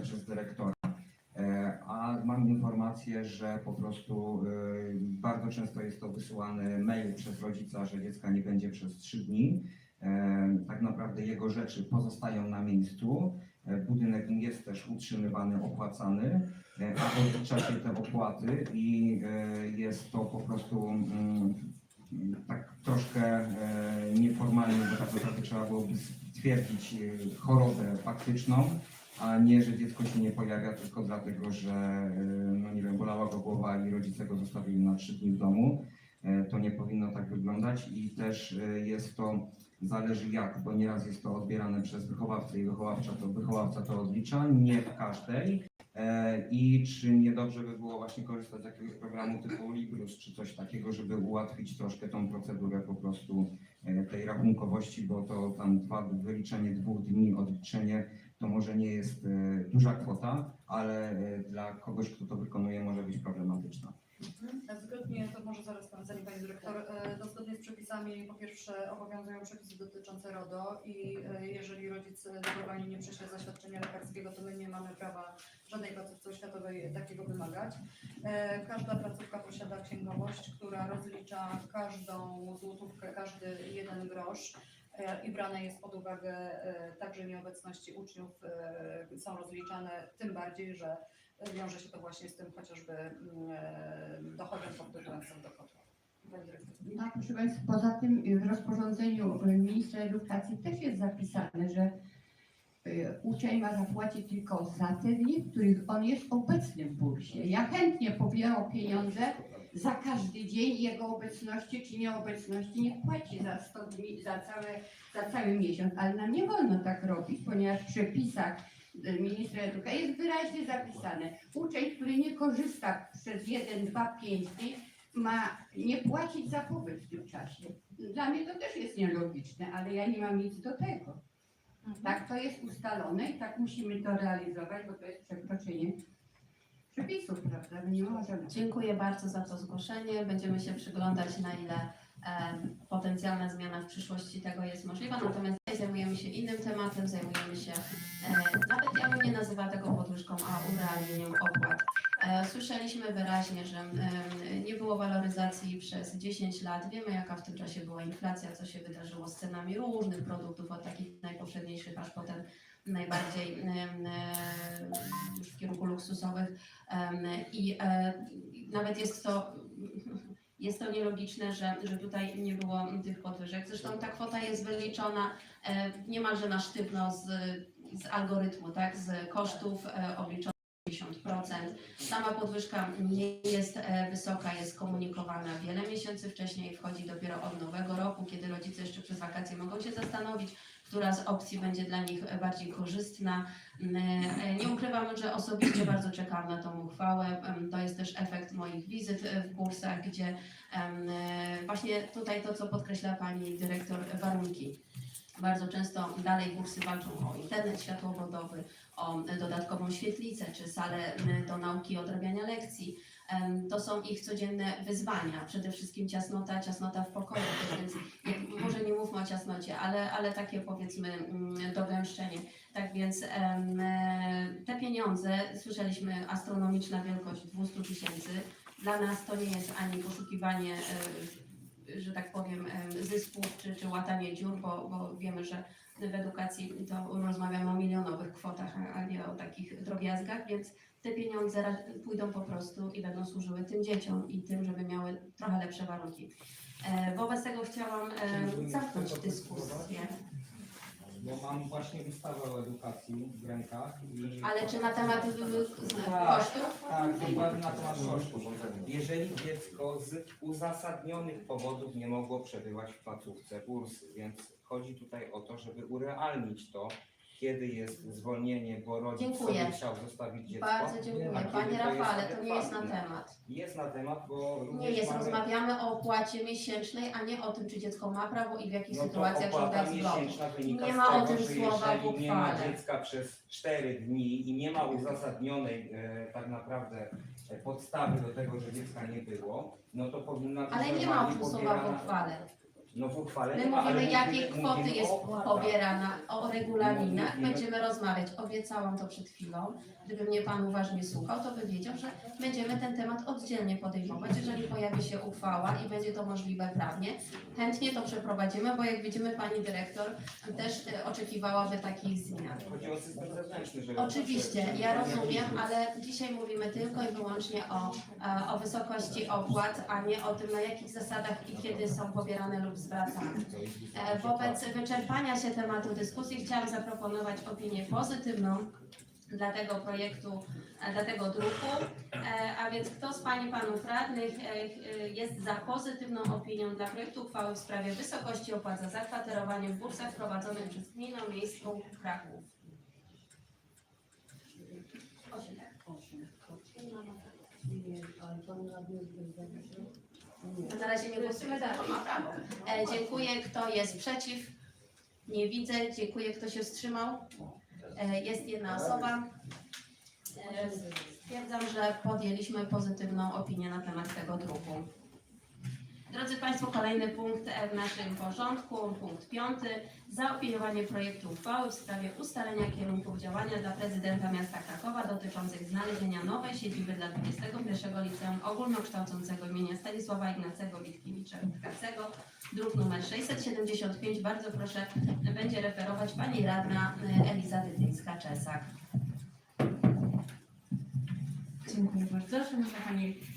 przez dyrektora. E, A mam informację, że po prostu e, bardzo często jest to wysyłany mail przez rodzica, że dziecka nie będzie przez trzy dni. E, Tak naprawdę jego rzeczy pozostają na miejscu. Budynek jest też utrzymywany, opłacany, a odlicza się te opłaty i jest to po prostu mm, tak troszkę nieformalnie, bo tak naprawdę trzeba byłoby stwierdzić chorobę faktyczną, a nie, że dziecko się nie pojawia tylko dlatego, że e, no nie wiem, bolała go głowa i rodzice go zostawili na trzy dni w domu. E, To nie powinno tak wyglądać i też e, jest to zależy jak, bo nieraz jest to odbierane przez wychowawcę i wychowawcza to wychowawca to odlicza, nie w każdej. I czy niedobrze by było właśnie korzystać z jakiegoś programu typu Librus, czy coś takiego, żeby ułatwić troszkę tą procedurę po prostu tej rachunkowości, bo to tam dwa, wyliczenie dwóch dni, odliczenie to może nie jest e, duża kwota, ale e, dla kogoś, kto to wykonuje, może być problematyczna. Zgodnie, to może zaraz Pan, Pani Dyrektor, e, to zgodnie z przepisami, po pierwsze obowiązują przepisy dotyczące RODO i jeżeli rodzic dobrowolnie nie prześle zaświadczenia lekarskiego, to my nie mamy prawa żadnej placówce oświatowej takiego wymagać. Każda placówka posiada księgowość, która rozlicza każdą złotówkę, każdy jeden grosz i brane jest pod uwagę e, także nieobecności uczniów, e, są rozliczane, tym bardziej, że wiąże się to właśnie z tym chociażby mm, e, dochodem podróżującym do kotła. Tak, proszę Państwa, poza tym w rozporządzeniu ministra edukacji też jest zapisane, że uczeń ma zapłacić tylko za te dni, w których on jest obecny w bursie. Ja chętnie pobieram pieniądze za każdy dzień jego obecności czy nieobecności. Niech płaci za 100 dni, za, całe, za cały miesiąc, ale nam nie wolno tak robić, ponieważ w przepisach y, ministra edukacji jest wyraźnie zapisane. Uczeń, który nie korzysta przez 1, 2, 5 dni, ma nie płacić za pobyt w tym czasie. Dla mnie to też jest nielogiczne, ale ja nie mam nic do tego. Tak to jest ustalone i tak musimy to realizować, bo to jest przekroczenie przepisów, prawda? My nie możemy. Dziękuję bardzo za to zgłoszenie. Będziemy się przyglądać, na ile e, potencjalna zmiana w przyszłości tego jest możliwa. Natomiast dzisiaj zajmujemy się innym tematem, zajmujemy się, e, nawet ja bym nie nazywała tego podwyżką, a urealnieniem opłat. Słyszeliśmy wyraźnie, że nie było waloryzacji przez 10 lat. Wiemy, jaka w tym czasie była inflacja, co się wydarzyło z cenami różnych produktów, od takich najpowszedniejszych, aż potem najbardziej już w kierunku luksusowych. I e, nawet jest to, jest to nielogiczne, że, że tutaj nie było tych podwyżek. Zresztą ta kwota jest wyliczona e, niemalże na sztywno z, z algorytmu, tak, z kosztów e, obliczonych 50%. Sama podwyżka nie jest e, wysoka, jest komunikowana wiele miesięcy wcześniej, wchodzi dopiero od nowego roku, kiedy rodzice jeszcze przez wakacje mogą się zastanowić, która z opcji będzie dla nich bardziej korzystna. Mm, e, Nie ukrywam, że osobiście bardzo czekam na tą uchwałę. Em, To jest też efekt moich wizyt e, w bursach, gdzie właśnie tutaj to, co podkreśla Pani Dyrektor, warunki. Bardzo często dalej bursy walczą o internet światłowodowy, o e, dodatkową świetlicę czy salę m, do nauki i odrabiania lekcji. To są ich codzienne wyzwania. Przede wszystkim ciasnota, ciasnota w pokoju, też, więc jak, może nie mówmy o ciasnocie, ale, ale takie powiedzmy mm, dogęszczenie. Tak więc e, te pieniądze, słyszeliśmy, astronomiczna wielkość 200 tysięcy. Dla nas to nie jest ani poszukiwanie, e, że tak powiem, em, zysków czy, czy łatanie dziur, bo, bo wiemy, że w edukacji to rozmawiamy o milionowych kwotach, a- nie o takich drobiazgach, więc te pieniądze pójdą po prostu i będą służyły tym dzieciom i tym, żeby miały trochę lepsze warunki. E, Wobec tego chciałam zamknąć dyskusję. Bo mam właśnie ustawę o edukacji w rękach i... Ale czy na temat y, Tak. kosztów? Tak, dokładnie na temat kosztów. Jeżeli dziecko z uzasadnionych powodów nie mogło przebywać w placówce bursy, więc chodzi tutaj o to, żeby urealnić to, kiedy jest zwolnienie, bo rodzic Dziękuję. sobie chciał zostawić dziecko. Bardzo dziękuję. a kiedy Panie to jest Rafale, to nie jest na adekwatne. temat. Jest na temat, bo Nie również jest, mamy... rozmawiamy o opłacie miesięcznej, a nie o tym, czy dziecko ma prawo i w jakich No to sytuacjach opłata żądać zwrotu. miesięczna wynika Nie ma o tym że słowa w jeżeli nie ma uchwale. dziecka przez 4 dni i nie ma uzasadnionej e, tak naprawdę e, podstawy do tego, że dziecka nie było, no to powinna być Ale nie ma o normalnie tym słowa w pobierana- uchwale. No w uchwale My ale mówimy, jakiej kwoty mówimy jest o opłatach. pobierana, o regulaminach. Mówimy- Będziemy rozmawiać. Obiecałam to przed chwilą. Gdyby mnie Pan uważnie słuchał, to by wiedział, że będziemy ten temat oddzielnie podejmować. Jeżeli pojawi się uchwała i będzie to możliwe prawnie, chętnie to przeprowadzimy, bo jak widzimy Pani Dyrektor też e, oczekiwałaby takich zmian. Chodzi o system zewnętrzny, że... Oczywiście, ja rozumiem, ale dzisiaj mówimy tylko i wyłącznie o, e, o wysokości opłat, a nie o tym, na jakich zasadach i kiedy są pobierane lub zwracane. E, Wobec wyczerpania się tematu dyskusji chciałam zaproponować opinię pozytywną dla tego projektu, e, dla tego druku. E, A więc kto z Pani Panów Radnych e, e, jest za pozytywną opinią dla projektu uchwały w sprawie wysokości opłat za zakwaterowanie w bursach prowadzonych przez Gminę Miejską Kraków? Osiem, tak? Na razie nie głosujemy, prawo. E, dziękuję. Kto jest przeciw? Nie widzę. Dziękuję. Kto się wstrzymał? E, jest jedna osoba. E, stwierdzam, że podjęliśmy pozytywną opinię na temat tego druku. Drodzy Państwo, kolejny punkt w naszym porządku, punkt piąty. Zaopiniowanie projektu uchwały w sprawie ustalenia kierunków działania dla prezydenta miasta Krakowa dotyczących znalezienia nowej siedziby dla 21 Liceum Ogólnokształcącego imienia Stanisława Ignacego Witkiewicza-Witkacego, druk numer 675. Bardzo proszę, będzie referować Pani Radna e, Eliza Dytyńska-Czesak. Dziękuję bardzo. Szanowna Pani